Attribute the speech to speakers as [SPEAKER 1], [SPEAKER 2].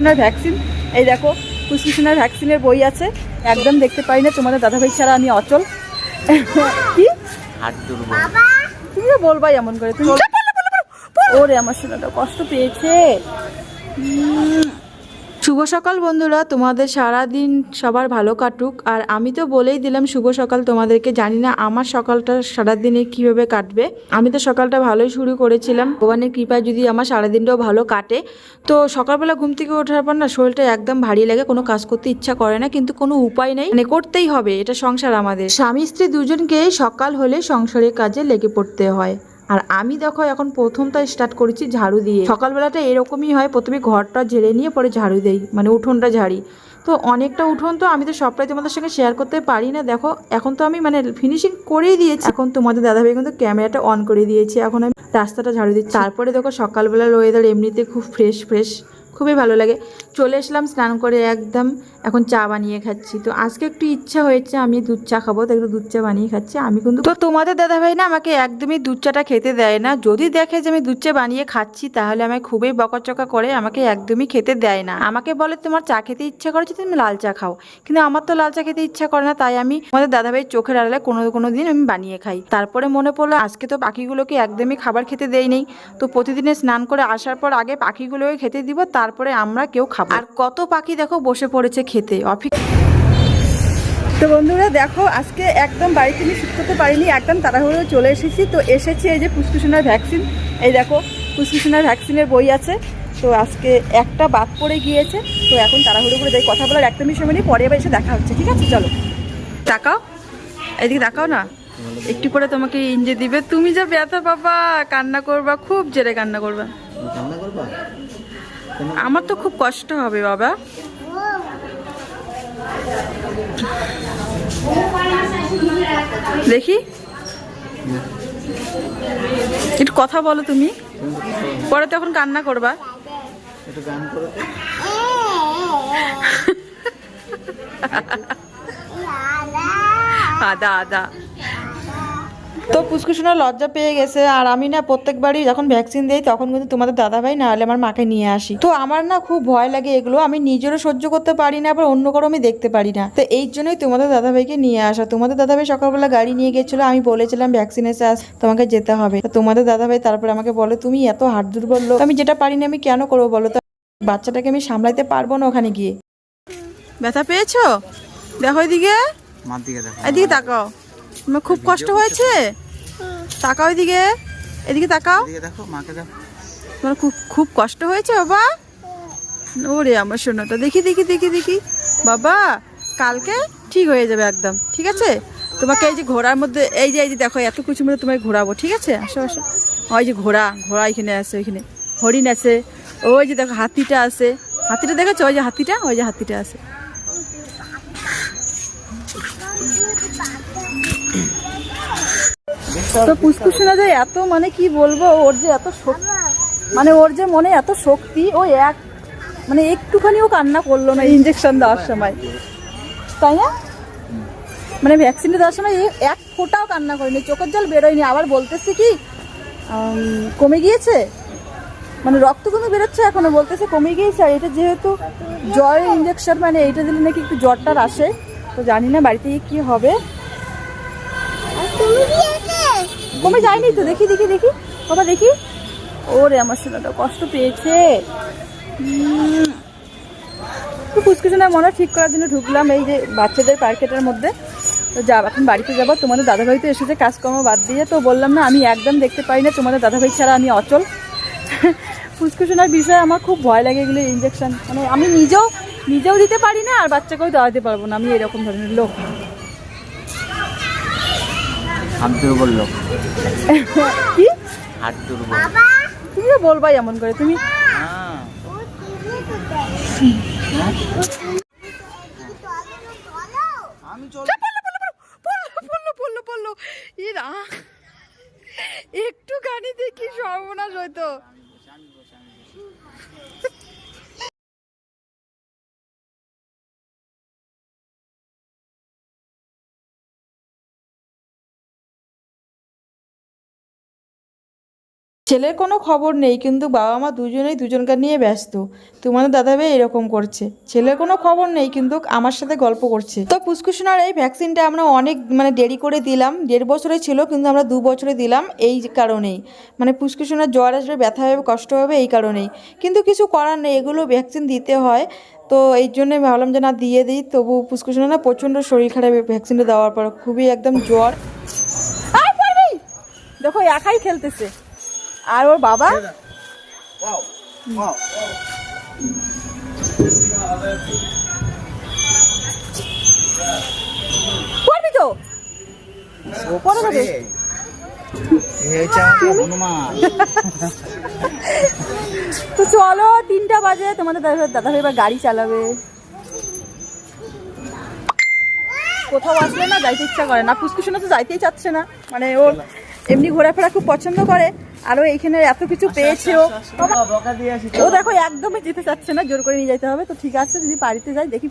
[SPEAKER 1] ফুসফুসনার vaccine এই দেখো ফুসফুসনার ভ্যাকসিনের বই আছে। একদম দেখতে পাই না তোমাদের দাদাভাই ছাড়া আমি অচল। কি? তুমি তো বলবাই এমন করে? তুমি ওরে আমার শোনাটা কষ্ট পেয়েছে। শুভ সকাল বন্ধুরা, তোমাদের সারা দিন সবার ভালো কাটুক। আর আমি তো বলেই দিলাম শুভ সকাল, তোমাদেরকে জানি না আমার সকালটা সারাদিনে কীভাবে কাটবে। আমি তো সকালটা ভালোই শুরু করেছিলাম। ভগবানের কৃপায় যদি আমার সারাদিনটাও ভালো কাটে, তো সকালবেলা ঘুম থেকে ওঠার পর না শরীরটা একদম ভারী লাগে, কোনো কাজ করতে ইচ্ছা করে না, কিন্তু কোনো উপায় নেই। মানে করতেই হবে, এটা সংসার আমাদের। স্বামী স্ত্রী দুজনকে সকাল হলে সংসারের কাজে লেগে পড়তে হয়। আর আমি দেখো এখন প্রথমটা স্টার্ট করেছি ঝাড়ু দিয়ে। সকালবেলাটা এরকমই হয়, প্রথমে ঘরটা ঝেড়ে নিয়ে পরে ঝাড়ু দেই মানে উঠোনটা ঝাড়ি। তো অনেকটা উঠোন তো আমি তো সবটাই তোমাদের সঙ্গে শেয়ার করতে পারি না। দেখো, এখন তো আমি মানে ফিনিশিং করেই দিয়েছি। এখন তোমাদের দাদা ভাই কিন্তু ক্যামেরাটা অন করে দিয়েছি। এখন আমি রাস্তাটা ঝাড়ু দিচ্ছি। তারপরে দেখো সকালবেলার ওয়েদার এমনিতে খুব ফ্রেশ ফ্রেশ খুবই ভালো লাগে। চলে এসলাম স্নান করে একদম, এখন চা বানিয়ে খাচ্ছি। তো আজকে একটু ইচ্ছা হয়েছে, আমি দুধ চা খাব, তো একটু দুধ চা বানিয়ে খাচ্ছি। আমি কিন্তু তো তোমাদের দাদাভাই না আমাকে একদমই দুধ চাটা খেতে দেয় না। যদি দেখে যে আমি দুধ চা বানিয়ে খাচ্ছি, তাহলে আমাকে খুবই বকাচকা করে, আমাকে একদমই খেতে দেয় না। আমাকে বলে, তোমার চা খেতে ইচ্ছা করেছে তুমি লাল চা খাও। কিন্তু আমার তো লাল চা খেতে ইচ্ছা করে না, তাই আমি আমাদের দাদাভাই চোখের আড়ালে কোনো কোনো দিন আমি বানিয়ে খাই। তারপরে মনে পড়ল, আজকে তো পাখিগুলোকে একদমই খাবার খেতে দেই নেই। তো প্রতিদিনে স্নান করে আসার পর আগে পাখিগুলোকে খেতে দিব তারপরে আমরা কেউ খাব আর কত পাখি দেখো বসে পড়েছে খেতে। অফিস তো বন্ধুরা দেখো আজকে একদম বাড়িতে আমি শুট করতে পারিনি একদম তাড়াহুড়ো চলে এসেছি। তো এসেছি এই যে পুষ্পুসোনার ভ্যাকসিন। এই দেখো পুষ্পুসোনার ভ্যাকসিনের বই আছে। তো আজকে একটা বাদ পড়ে গিয়েছে। তো এখন তাড়াহুড়ো করে যাই কথা বলার একদমই সময় নেই। পরে আবার এসে দেখা হচ্ছে ঠিক আছে? চলো। তাকাও। এদিকে দেখাও না। একটু পরে তোমাকে ইঞ্জে দিবে। তুমি যা ব্যথা বাবা কান্না করবা খুব জেরে কান্না করবা।
[SPEAKER 2] কান্না করবা?
[SPEAKER 1] আমার তো খুব কষ্ট হবে, বাবা। দেখি। একটু কথা বলো তুমি। পরে তখন কান্না করবা। আদা আদা। তো পুষ্কুসোনা লজ্জা পেয়ে গেছে আর আমি না প্রত্যেকবারই যখন ভ্যাকসিন দিই তখন কিন্তু তোমাদের দাদাভাই না হলে আমার মাকে নিয়ে আসি। তো আমার না খুব ভয় লাগে এগুলো আমি নিজেরও সহ্য করতে পারি না আবার অন্য কারও আমি দেখতে পারি না। তো এই জন্যই তোমাদের দাদাভাইকে নিয়ে আসা। তোমাদের দাদাভাই সকালবেলা গাড়ি নিয়ে গেছিল আমি বলেছিলাম ভ্যাকসিন এসে আস তোমাকে যেতে হবে। তোমাদের দাদাভাই তারপরে আমাকে বলে তুমি এত হাট দুর্বল লোক আমি যেটা পারি না আমি কেন করব বলো তো? বাচ্চাটাকে আমি সামলাইতে পারব না ওখানে গিয়ে। ব্যথা পেয়েছ? দেখো এদিকে। এদিকে তাকাও। তোমার খুব কষ্ট হয়েছে? তাকাও এদিকে এদিকে তাকাও। তোমার খুব খুব কষ্ট হয়েছে বাবা? ওরে আমার সোনাটা দেখি দেখি দেখি দেখি। বাবা কালকে ঠিক হয়ে যাবে একদম ঠিক আছে? তোমাকে এই যে ঘোড়ার মধ্যে এই যে এই যে দেখো এত কিছু মধ্যে তোমায় ঘোরাবো ঠিক আছে? আসো আসো। ওই যে ঘোড়া ঘোড়া এখানে আছে ওইখানে। হরিণ আছে ওই যে দেখো হাতিটা আছে। হাতিটা দেখেছ? ওই যে হাতিটা ওই যে হাতিটা আছে। তো পুষ্কুসোনা যে এত মানে কি বলব, ওর যে এত শক্তি মানে ওর যে মনে এত শক্তি, ও এক মানে একটুখানিও কান্না করল না ইঞ্জেকশন দেওয়ার সময়। তাই না? মানে ভ্যাকসিনটা দেওয়ার সময় এক ফোঁটাও কান্না করেনি, চোখের জল বেরোয়নি। আবার বলতেছে কি কমে গিয়েছে? মানে রক্ত কমে বেরোচ্ছে এখনও, বলতেছে কমে গিয়েছে। আর এটা যেহেতু জ্বরের ইঞ্জেকশন মানে এইটা দিলে নাকি একটু জ্বরটার আসে। তো জানি না বাড়িতে গিয়ে কি হবে। কমে যায়নি তো? দেখি দেখি দেখি। বাবা দেখি। ওরে, আমার সোনাটা কষ্ট পেয়েছে। তো ফুসকুসোনা মনে ঠিক করার জন্য ঢুকলাম এই যে বাচ্চাদের পার্কেটের মধ্যে। তো যা এখন বাড়িতে যাব। তোমাদের দাদাভাই তো এসেছে, কাজকর্ম বাদ দিয়ে। তো বললাম, না, আমি একদম দেখতে পাই না। তোমাদের দাদাভাই ছাড়া আমি অচল। ফুসকুসোনার বিষয়ে আমার খুব ভয় লাগে এগুলো ইঞ্জেকশন মানে আমি নিজেও নিজেও দিতে পারি না, আর বাচ্চাকেও দেওয়াতে পারব না। আমি এরকম ধরনের লোক।
[SPEAKER 2] হাত দুর্বল লোক।
[SPEAKER 1] কি?
[SPEAKER 2] হাত দুর্বল।
[SPEAKER 1] তুমি তো বলবাই এমন করে? তুমি ইরা একটুখানি দেখি সর্বনাশ হয়তো। ছেলের কোনো খবর নেই, কিন্তু বাবা মা দুজনেই দুজনকে নিয়ে ব্যস্ত। তোমাদের দাদা দাদাভাই এরকম করছে। ছেলের কোনো খবর নেই, কিন্তু আমার সাথে গল্প করছে। তো পুষ্কুসোনার এই ভ্যাকসিনটা আমরা অনেক মানে দেরি করে দিলাম। দেড় বছরে ছিল, কিন্তু আমরা দু বছরে দিলাম এই কারণেই। মানে পুষ্কুসোনার জ্বর আসবে, ব্যথা হবে, কষ্ট হবে এই কারণেই। কিন্তু কিছু করার নেই, এগুলো ভ্যাকসিন দিতে হয়। তো এই জন্যে ভাবলাম যে না, দিয়ে দিই। তবু পুষ্কুসোনা না প্রচণ্ড শরীর খারাপ ভ্যাকসিনটা দেওয়ার পর খুবই একদম জ্বর। দেখো একাই খেলতেছে। আর ওর বাবা? তো? চলো, তিনটা বাজে, তোমাদের দাদা দাদা এবার গাড়ি চালাবে। কোথাও আসলে না, যাইতে ইচ্ছা করে না। পুষ্কুশনে তো যাইতেই চাচ্ছে না। মানে ও এমনি ঘোরাফেরা খুব পছন্দ করে। আরও এইখানে এত কিছু পেয়েছে। ও
[SPEAKER 2] বকা দিয়ে আসি
[SPEAKER 1] ও দেখো একদমই যেতে চাচ্ছে না জোর করে নিয়ে যেতে হবে। তো ঠিক আছে যদি বাড়িতে যাই দেখি